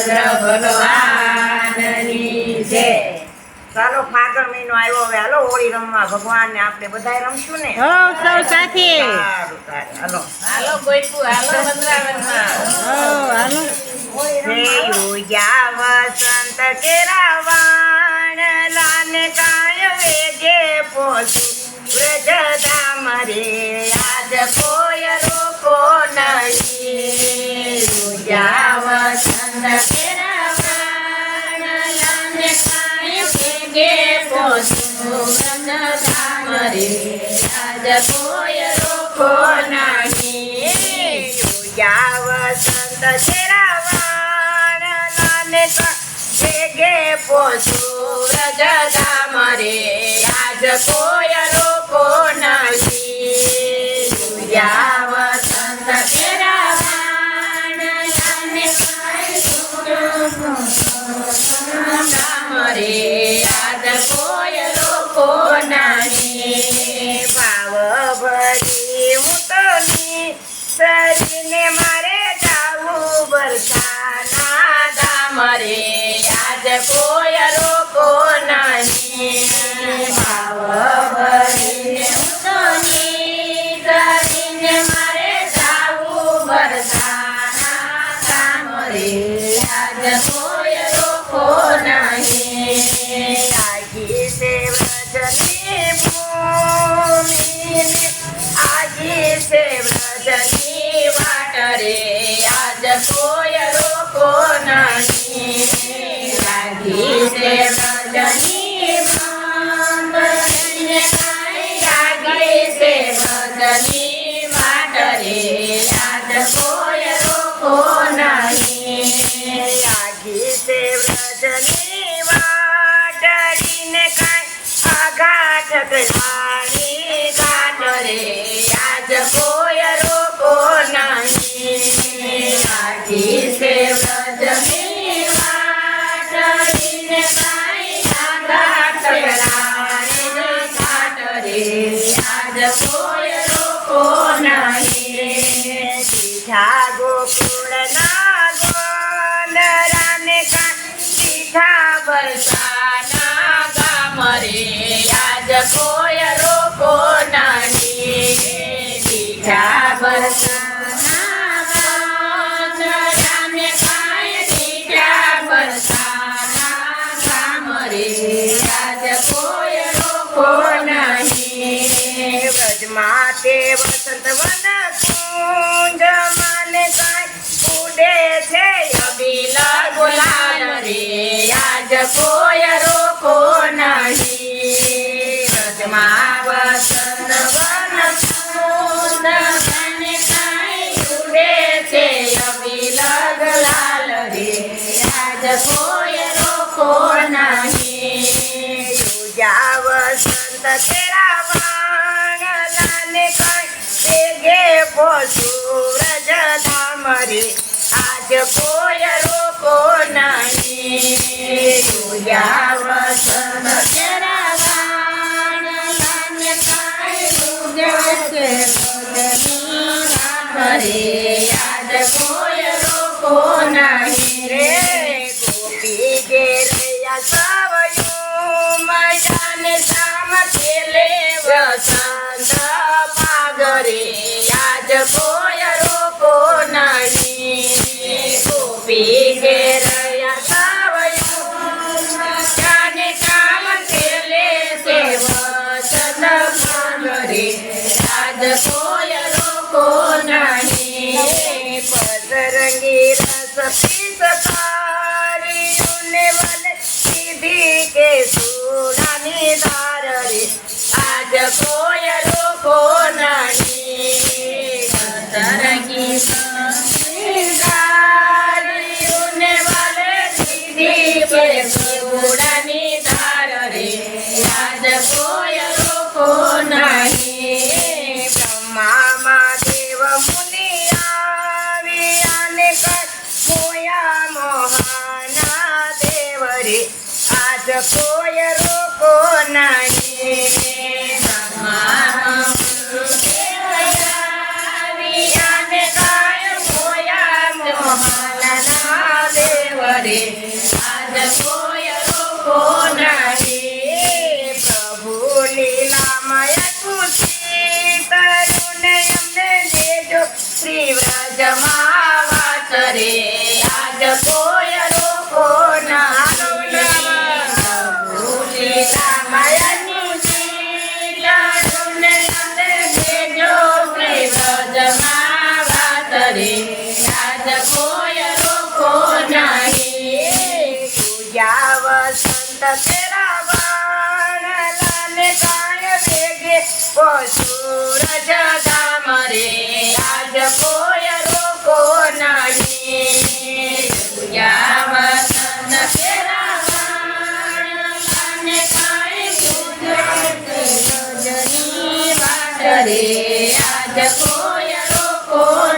રામચંદ્ર ભગવાનની જય. ચાલો ફાગણ મહિનો આવ્યો હવે. હાલો હોળી રમવા ભગવાન ને આપણે બધા રમશું ને? હો સૌ સાથે. સારું સારું. હાલો. હાલો ગોઈપુ હાલો વંદરાવનમાં હો હાલો. યુયા વસંત કેરાવાણ લાને કાય વેગે પોસુ વ્રજતા મરે આજ કોઈ મરે આજ કોઈ રોકો નહીં યુયા વસંત કેરાવાણ લાને કાય વેગે પોસુ વ્રજતા મરે આજ કોઈ રોકો નહીં કોઈ રોકો નહીં આજી છે વ્રજની આજ કોઈ રોકો વસંત વન કુંજ માને કાંઈ ઉડે છે. અબીલ ગુલાલ રે, આજ કોઈ રોકો નહીં. વ્રજમાં વસંત વન કુંજ માને કાંઈ ઉડે છે. અબીલ ગુલાલ રે, આજ કોઈ રોકો નહીં. યુજા વસંત તેરા વેગે પોસુ વ્રજ ધામ રે આજ કોઈ રોકો નહીં. યુજા વસંત વાંગલાને કાંઈ રોકો નહીં. રે ગોપી ઘેરયા સવયું મજાને સામ ખેલે કોઈ રોકો નહીં પસરંગી રસ પીસકારીઓને વલે સીધી કે સુડાની ધાર રે આજ કોઈ લોકો નહીં સીધી કે સુડાની રે આજ કોઈ લોકો ના રે પ્રભુ લીલા માયા તુસી તરુને અમને દેજો શ્રી વ્રજમાં વાત રે આજ કોઈ લોકો ના રે પ્રભુ લીલા માયા તુસી તરુને तेरा बाण लाने काय वेगे वो सूरज दामरे आज कोय रोको नहीं तुझा वतन तेरा बाण लाने काय सूरज रजनी बाटरे आज कोय रोको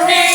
por.